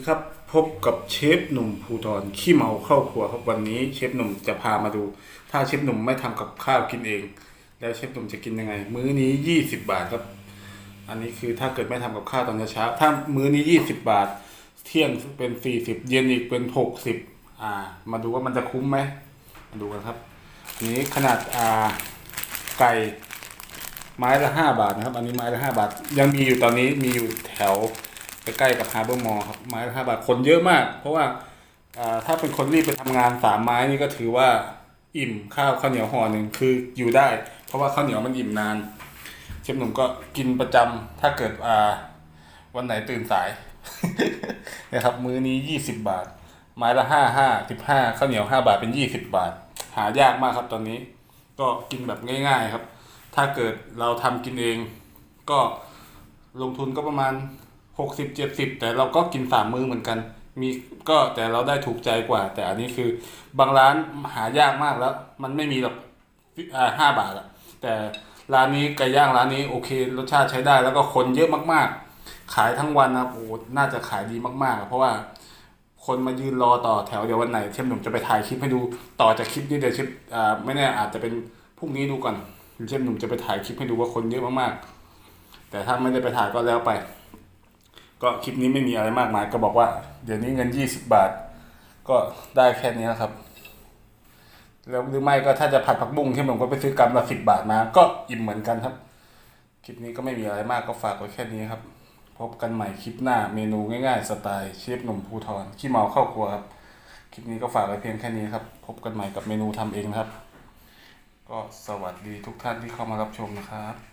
ดีครับ พบกับเชฟหนุ่มภูทรขี้เมาเข้าครัวครับวันนี้เชฟหนุ่มจะพามาดู ถ้าเชฟหนุ่มไม่ทำกับข้าวกินเอง แล้วเชฟหนุ่มจะกินยังไง มื้อนี้20บาทครับ อันนี้คือถ้าเกิดไม่ทำกับข้าวตอนเช้าถ้ามื้อนี้20บาท เที่ยงเป็น40เย็นอีกเป็น60อ่า มาดูว่ามันจะคุ้มไหมมาดูกันครับนนี้ขนาดอ่าไก่ไม้ละห้าบาทนะครับ อันนี้ไม้ละห้าบาท ยังมีอยู่ตอนนี้มีอยู่แถว ใกล้ๆกับฮาร์เบอร์มอลครับไม้ละห้าบาทคนเยอะมาก เพราะว่าถ้าเป็นคนรีบไปทำงานสามไม้นี่ก็ถือว่าอิ่มข้าวข้าวเหนียวห่อหนึ่งคืออยู่ได้ เพราะว่าข้าวเหนียวมันอิ่มนาน เชฟหนุ่มก็กินประจำถ้าเกิดวันไหนตื่นสายนะครับมื้อนี้ยี่สิบบาท ไม้ละห้าห้าสิบห้าข้าวเหนียวห้าบาทเป็นยี่สิบบาท หายากมากครับตอนนี้ ก็กินแบบง่ายๆครับ ถ้าเกิดเราทำกินเอง ก็ลงทุนก็ประมาณ หกสิบเจ็ดสิบแต่เราก็กินสามมื้อเหมือนกัน มีก็แต่เราได้ถูกใจกว่า แต่อันนี้คือบางร้านหายากมากแล้ว มันไม่มีหรอกห้าบาทอะแต่ร้านนี้ไก่ย่างร้านนี้โอเค รสชาติใช้ได้แล้วก็คนเยอะมากๆ ขายทั้งวันนะโอ้โหน่าจะขายดีมากๆ เพราะว่าคนมายืนรอต่อแถวเดี๋ยววันไหนเชฟหนุ่มจะไปถ่ายคลิปให้ดูต่อจากคลิปนี้เดี๋ยวเชฟอ่าไม่แน่อาจจะเป็นพรุ่งนี้ดูก่อนเชฟหนุ่มจะไปถ่ายคลิปให้ดูว่าคนเยอะมากๆแต่ถ้าไม่ได้ไปถ่ายก็แล้วไป ก็คลิปนี้ไม่มีอะไรมากมายก็บอกว่า เดี๋ยวนี้เงินยี่สิบบาท ก็ได้แค่นี้ครับ แล้วหรือไม่ก็ถ้าจะผัดผักบุ้งที่ผมก็ไปซื้อกำละสิบบาทมา ก็อิ่มเหมือนกันครับ คลิปนี้ก็ไม่มีอะไรมากก็ฝากไว้แค่นี้ครับ พบกันใหม่คลิปหน้าเมนูง่ายๆ สไตล์เชฟหนุ่มภูทรขี้เมาเข้าครัวครับคลิปนี้ก็ฝากไว้เพียงแค่นี้ครับ พบกันใหม่กับเมนูทำเองครับ ก็สวัสดีทุกท่านที่เข้ามารับชมนะครับ